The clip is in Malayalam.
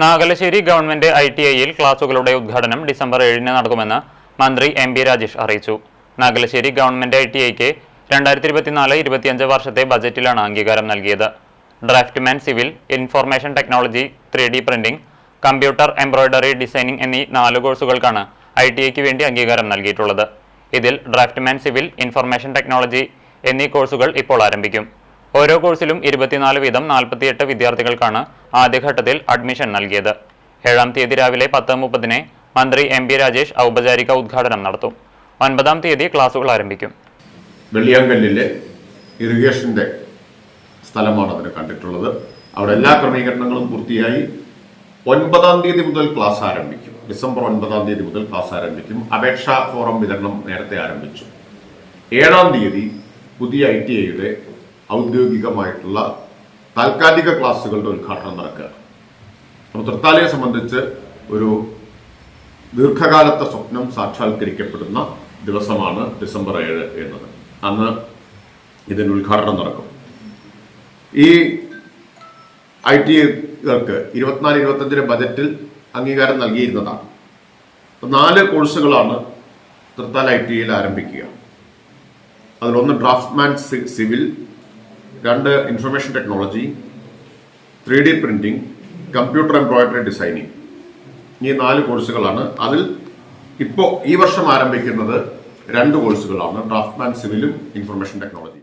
നാഗലശ്ശേരി ഗവൺമെന്റ് ഐ ടി ഐയിൽ ക്ലാസുകളുടെ ഉദ്ഘാടനം ഡിസംബർ ഏഴിന് നടക്കുമെന്ന് മന്ത്രി എം ബി രാജേഷ് അറിയിച്ചു. നാഗലശ്ശേരി ഗവൺമെന്റ് ഐ ടി ഐക്ക് രണ്ടായിരത്തി ഇരുപത്തിനാല് ഇരുപത്തിയഞ്ച് വർഷത്തെ ബജറ്റിലാണ് അംഗീകാരം നൽകിയത്. Draftman civil information technology three D printing computer embroidery designing എന്നീ നാല് കോഴ്സുകൾക്കാണ് ഐ ടി ഐക്ക് വേണ്ടി അംഗീകാരം നൽകിയിട്ടുള്ളത്. ഇതിൽ ഡ്രാഫ്റ്റ്മാൻ സിവിൽ ഇൻഫർമേഷൻ ടെക്നോളജി എന്നീ കോഴ്സുകൾ ഇപ്പോൾ ആരംഭിക്കും. ഓരോ കോഴ്സിലും ഇരുപത്തിനാല് വീതം നാൽപ്പത്തിയെട്ട് വിദ്യാർത്ഥികൾക്കാണ് ആദ്യഘട്ടത്തിൽ അഡ്മിഷൻ നൽകിയത്. ഏഴാം തീയതി രാവിലെ പത്ത് മുപ്പതിന് മന്ത്രി എം പി രാജേഷ് ഔപചാരിക ഉദ്ഘാടനം നടത്തും. ഒൻപതാം തീയതി ക്ലാസുകൾ ആരംഭിക്കും. വെള്ളിയാങ്കല്ലിലെ ഇറിഗേഷന്റെ സ്ഥലമാണ് അതിന് കണ്ടിട്ടുള്ളത്. അവിടെ എല്ലാ ക്രമീകരണങ്ങളും പൂർത്തിയായി ഒൻപതാം തീയതി മുതൽ ക്ലാസ് ആരംഭിക്കും. ഡിസംബർ ഒൻപതാം തീയതി മുതൽ ക്ലാസ് ആരംഭിക്കും. അപേക്ഷാ ഫോറം വിതരണം നേരത്തെ ആരംഭിച്ചു. ഏഴാം തീയതി പുതിയ ഐ ടി ഐയുടെ ഔദ്യോഗികമായിട്ടുള്ള താൽക്കാലിക ക്ലാസ്സുകളുടെ ഉദ്ഘാടനം നടക്കുക. അപ്പോൾ തൃത്താലയെ സംബന്ധിച്ച് ഒരു ദീർഘകാലത്തെ സ്വപ്നം സാക്ഷാത്കരിക്കപ്പെടുന്ന ദിവസമാണ് ഡിസംബർ ഏഴ് എന്നത്. അന്ന് ഇതിന് ഉദ്ഘാടനം നടക്കും. ഈ ഐ ടികൾക്ക് ഇരുപത്തിനാല് ഇരുപത്തഞ്ചിന് ബജറ്റിൽ അംഗീകാരം നൽകിയിരുന്നതാണ്. നാല് കോഴ്സുകളാണ് തൃത്താല ഐ ടിയിൽ ആരംഭിക്കുക. അതിലൊന്ന് ഡ്രാഫ്റ്റ്മാൻ സിവിൽ രണ്ട് information technology three D printing computer embroidery designing ഈ നാല് കോഴ്സുകളാണ് അതിൽ ഇപ്പോൾ ഈ വർഷം ആരംഭിക്കുന്നത് രണ്ട് കോഴ്സുകളാണ് ഡ്രാഫ്റ്റ്മാൻ സിവിലും ഇൻഫർമേഷൻ ടെക്നോളജി